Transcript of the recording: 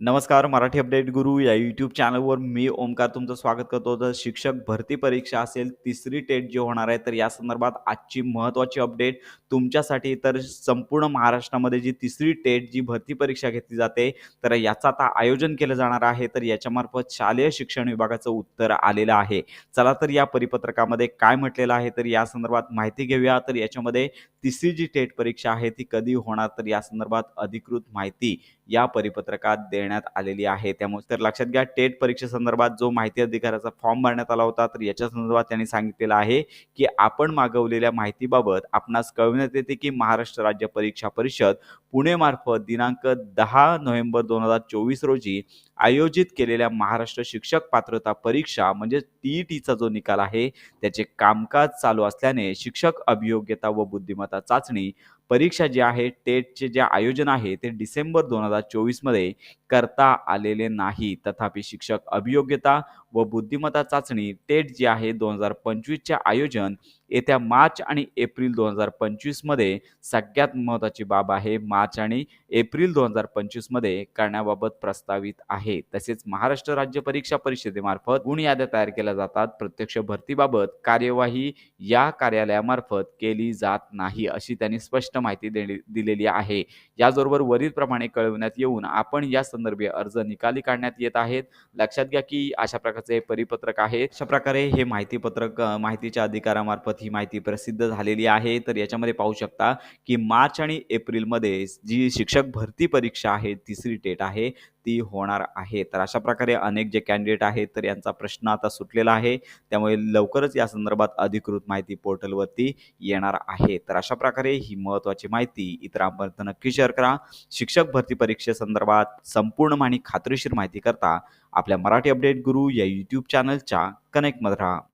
नमस्कार मराठी अपडेट गुरु या यूट्यूब चॅनलवर मी ओमकार तुमचं स्वागत करतो. तर शिक्षक भरती परीक्षा असेल तिसरी टेट जी होणार आहे तर या संदर्भात आजची महत्त्वाची अपडेट तुमच्यासाठी. तर संपूर्ण महाराष्ट्रामध्ये जी तिसरी टेट जी भरती परीक्षा घेतली जाते तर याचं आता आयोजन केलं जाणार आहे. तर याच्यामार्फत शालेय शिक्षण विभागाचं उत्तर आलेलं आहे. चला तर या परिपत्रकामध्ये काय म्हटलेलं आहे तर या संदर्भात माहिती घेऊया. तर याच्यामध्ये तिसरी जी टेट परीक्षा आहे ती कधी होणार? तर या संदर्भात अधिकृत माहिती या परिपत्रकात देण्यात आलेली आहे. त्यामुळे तर लक्षात घ्या टेट परीक्षेसंदर्भात जो माहिती अधिकाराचा फॉर्म भरण्यात आला होता तर याच्या संदर्भात त्यांनी सांगितलेलं आहे की आपण मागवलेल्या माहितीबाबत आपणास कळविण्यात येते की महाराष्ट्र राज्य परीक्षा परिषद पुणे मार्फत दिनांक दहा नोव्हेंबर दोन हजार चोवीस रोजी आयोजित केलेल्या महाराष्ट्र शिक्षक पात्रता परीक्षा म्हणजे टीईटीचा जो निकाल आहे त्याचे कामकाज चालू असल्याने शिक्षक अभियोग्यता व बुद्धिमत्ता चाचणी परीक्षा जी आहे टेटचे जे आयोजन आहे ते डिसेंबर दोन हजार चोवीसमध्ये करता आलेले नाही. तथापि शिक्षक अभियोग्यता व बुद्धिमत्ता चाचणी टेट जी आहे दोन हजार पंचवीसचे आयोजन येत्या मार्च आणि एप्रिल दोन हजार पंचवीसमध्ये सगळ्यात महत्त्वाची बाब आहे. मार्च आणि एप्रिल दोन हजार पंचवीसमध्ये करण्याबाबत प्रस्तावित आहे. तसेच महाराष्ट्र राज्य परीक्षा परिषदेमार्फत गुण याद्या तयार केल्या जातात. प्रत्यक्ष भरतीबाबत कार्यवाही या कार्यालयामार्फत केली जात नाही अशी त्यांनी स्पष्ट माहिती दिलेली आहे. याचबरोबर वरीलप्रमाणे कळविण्यात येऊन आपण या संदर्भी अर्ज निकाली काढण्यात येत आहेत. लक्षात घ्या की अशा प्रकारचे परिपत्रक आहे अशा प्रकारे हे माहितीपत्रक पत्रक माहितीच्या अधिकारामार्फत ही माहिती प्रसिद्ध झालेली आहे. तर याच्यामध्ये पाहू शकता की मार्च आणि एप्रिलमध्ये जी शिक्षक भरती परीक्षा आहे तिसरी टेट आहे ती होणार आहे. तर अशा प्रकारे अनेक जे कॅन्डिडेट आहेत तर यांचा प्रश्न आता सुटलेला आहे. त्यामुळे लवकरच या संदर्भात अधिकृत माहिती पोर्टलवरती येणार आहे. तर अशा प्रकारे ही महत्त्वाची माहिती इतरांपर्यंत नक्की शेअर करा. शिक्षक भरती परीक्षेसंदर्भात संपूर्ण आणि खात्रीशीर माहिती करता आपल्या मराठी अपडेट गुरु या यूट्यूब चॅनलच्या कनेक्टमध्ये राहा.